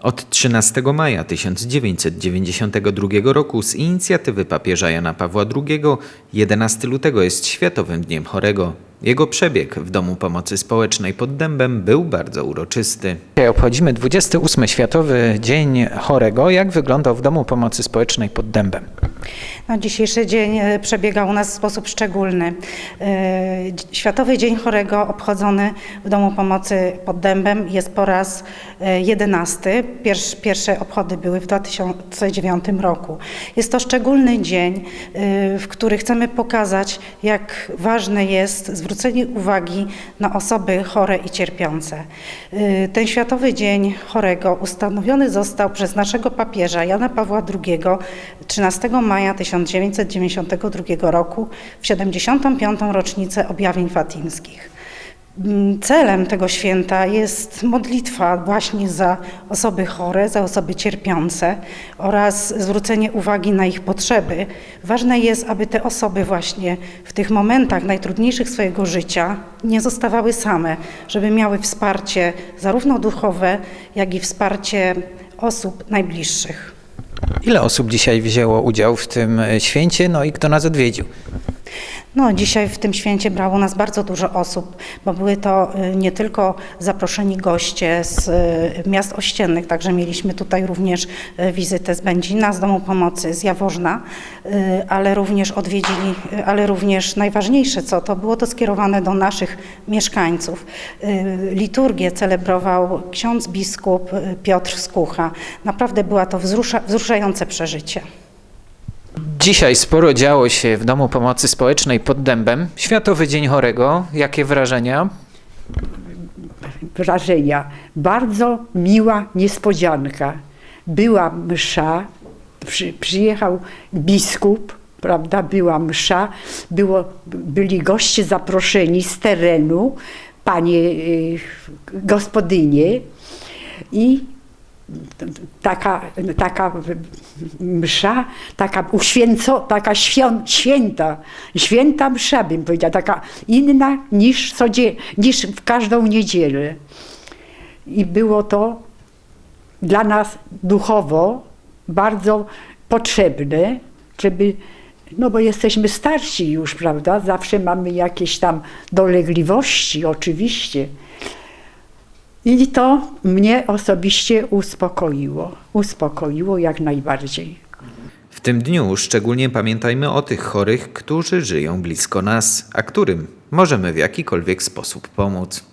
Od 13 maja 1992 roku z inicjatywy papieża Jana Pawła II 11 lutego jest Światowym Dniem Chorego. Jego przebieg w Domu Pomocy Społecznej pod Dębem był bardzo uroczysty. Dzisiaj obchodzimy 28 Światowy Dzień Chorego. Jak wyglądał w Domu Pomocy Społecznej pod Dębem? No, dzisiejszy dzień e, przebiega u nas w sposób szczególny. E, Światowy Dzień Chorego obchodzony w Domu Pomocy pod Dębem jest po raz e, jedenasty. Pierwsze, obchody były w 2009 roku. Jest to szczególny dzień, w który chcemy pokazać, jak ważne jest zwrócenie uwagi na osoby chore i cierpiące. Ten Światowy Dzień Chorego ustanowiony został przez naszego papieża Jana Pawła II 13 maja 1992 roku w 75. rocznicę objawień fatimskich. Mm, Celem tego święta jest modlitwa właśnie za osoby chore, za osoby cierpiące oraz zwrócenie uwagi na ich potrzeby. Ważne jest, aby te osoby właśnie w tych momentach najtrudniejszych swojego życia nie zostawały same, żeby miały wsparcie zarówno duchowe, jak i wsparcie osób najbliższych. Ile osób dzisiaj wzięło udział w tym święcie, no i kto nas odwiedził? No, dzisiaj w tym święcie brało nas bardzo dużo osób, bo były to y, nie tylko zaproszeni goście z y, miast ościennych, także mieliśmy tutaj również y, wizytę z Będzina, z Domu Pomocy, z Jaworzna, ale również odwiedzili, ale również najważniejsze co, to było to skierowane do naszych mieszkańców. Liturgię celebrował ksiądz biskup Piotr Skucha. Naprawdę była to wzrusza, wzruszające przeżycie. Dzisiaj sporo działo się w Domu Pomocy Społecznej pod Dębem. Światowy Dzień Chorego. Jakie wrażenia? wrażenia. Bardzo miła niespodzianka. Była msza, przy, przyjechał biskup, prawda, była msza, było, byli goście zaproszeni z terenu, panie y, gospodynie i taka, taka msza, taka uświęco, taka świąt, święta, święta msza bym powiedziała, taka inna niż, codzie, niż w każdą niedzielę. I było to dla nas duchowo bardzo potrzebne, żeby, no bo jesteśmy starsi już, prawda, zawsze mamy jakieś tam dolegliwości, oczywiście. I to mnie osobiście uspokoiło. Uspokoiło jak najbardziej. W tym dniu szczególnie pamiętajmy o tych chorych, którzy żyją blisko nas, a którym możemy w jakikolwiek sposób pomóc.